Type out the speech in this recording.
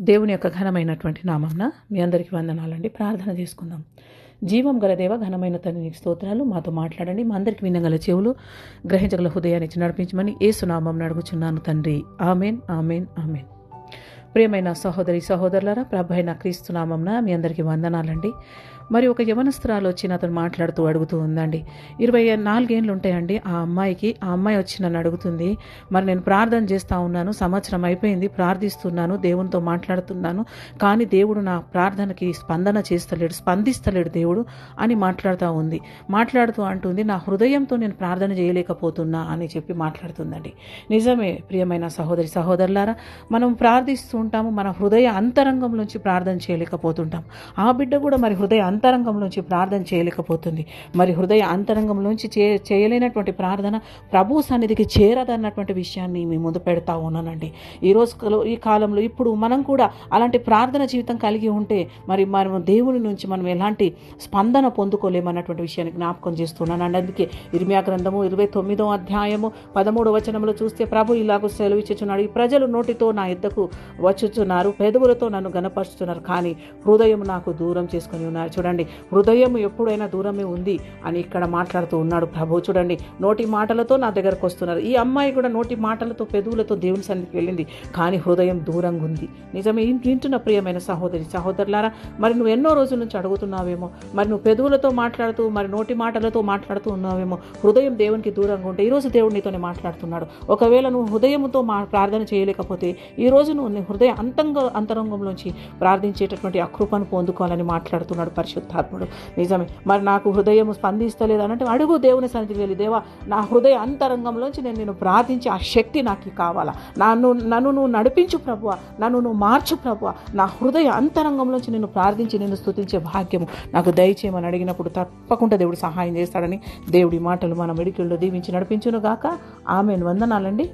దేవుని యొక్క ఘనమైనటువంటి నామంన మీ అందరికీ వందనాలండి. ప్రార్థన చేసుకుందాం. జీవం గల దేవ ఘనమైన తండ్రి నీకు స్తోత్రాలు. మాతో మాట్లాడండి. మా అందరికి వినగల చెవులు గ్రహించగల హృదయాన్ని ఇచ్చి నడిపించమని ఏసునామం అడుగుచున్నాను తండ్రి. Amen amen amen. ప్రియమైన సహోదరి సహోదరులరా ప్రభైన క్రీస్తునామంన మీ అందరికీ వందనాలండి. మరి ఒక యవనస్త్రాలు వచ్చి అతను మాట్లాడుతూ అడుగుతూ ఉందండి. ఇరవై నాలుగేళ్ళు ఉంటాయండి ఆ అమ్మాయికి. ఆ అమ్మాయి వచ్చి నన్ను అడుగుతుంది మరి నేను ప్రార్థన చేస్తూ ఉన్నాను సంవత్సరం అయిపోయింది ప్రార్థిస్తున్నాను దేవునితో మాట్లాడుతున్నాను కానీ దేవుడు నా ప్రార్థనకి స్పందన చేస్తలేడు స్పందిస్తలేడు దేవుడు అని మాట్లాడుతూ ఉంది. మాట్లాడుతూ అంటుంది నా హృదయంతో నేను ప్రార్థన చేయలేకపోతున్నా అని చెప్పి మాట్లాడుతుందండి. నిజమే ప్రియమైన సహోదరి సహోదరులారా మనం ప్రార్థిస్తూ ఉంటాము మన హృదయ అంతరంగంలోంచి ప్రార్థన చేయలేకపోతుంటాం. ఆ బిడ్డ కూడా మరి హృదయ అంతరంగంలోంచి ప్రార్థన చేయలేకపోతుంది. మరి హృదయ అంతరంగంలోంచి చే చేయలేనటువంటి ప్రార్థన ప్రభు సన్నిధికి చేరదన్నటువంటి విషయాన్ని మీ ముందు పెడతా ఉన్నానండి. ఈ రోజు ఈ కాలంలో ఇప్పుడు మనం కూడా అలాంటి ప్రార్థన జీవితం కలిగి ఉంటే మరి మనం దేవుని నుంచి మనం ఎలాంటి స్పందన పొందుకోలేమన్నటువంటి విషయాన్ని జ్ఞాపకం చేస్తున్నాను అండి అందుకే ఇర్మియా గ్రంథము ఇరవై తొమ్మిదో అధ్యాయము పదమూడు వచనంలో చూస్తే ప్రభు ఇలాగూ సెలవిచ్చుచున్నాడు ఈ ప్రజలు నోటితో నా ఇద్దకు వచ్చుచున్నారు పెదవులతో నన్ను గనపరుచుతున్నారు కానీ హృదయం నాకు దూరం చేసుకొని ఉన్నారు. చూడండి. హృదయం ఎప్పుడైనా దూరమే ఉంది అని ఇక్కడ మాట్లాడుతూ ఉన్నాడు ప్రభు. చూడండి నోటి మాటలతో నా దగ్గరకు వస్తున్నారు. ఈ అమ్మాయి కూడా నోటి మాటలతో పెదవులతో దేవుని సన్నిధికి వెళ్ళింది. కానీ హృదయం దూరంగా ఉంది. నిజమే వింటున్న ప్రియమైన సహోదరి సహోదరులారా మరి నువ్వు ఎన్నో రోజుల నుంచి అడుగుతున్నావేమో మరి నువ్వు పెదవులతో మాట్లాడుతూ మరి నోటి మాటలతో మాట్లాడుతూ ఉన్నావేమో హృదయం దేవునికి దూరంగా ఉంటే ఈరోజు దేవుడు నీతోనే మాట్లాడుతున్నాడు. ఒకవేళ నువ్వు హృదయంతో మా ప్రార్థన చేయలేకపోతే ఈ నువ్వు హృదయ అంతంగ అంతరంగంలోంచి ప్రార్థించేటటువంటి అకృపను పొందుకోవాలని మాట్లాడుతున్నాడు పరిశుద్ధాత్ముడు. నిజమే. మరి నాకు హృదయం స్పందిస్తలేదు అనంటే అడుగు దేవుని సన్నిధికి వెళ్ళి దేవా నా హృదయ అంతరంగంలోంచి నేను నేను ప్రార్థించే ఆ శక్తి నాకు కావాలా? నన్ను నన్ను నువ్వు నడిపించు ప్రభువ. నన్ను నువ్వు మార్చు ప్రభువ. నా హృదయ అంతరంగంలోంచి నేను ప్రార్థించి నేను స్తుతించే భాగ్యము నాకు దయచేయమని అడిగినప్పుడు తప్పకుండా దేవుడు సహాయం చేస్తాడని దేవుడి మాటలు మన మెడికల్లో దీవించి నడిపించును గాక. ఆమెను. వందనాలండి.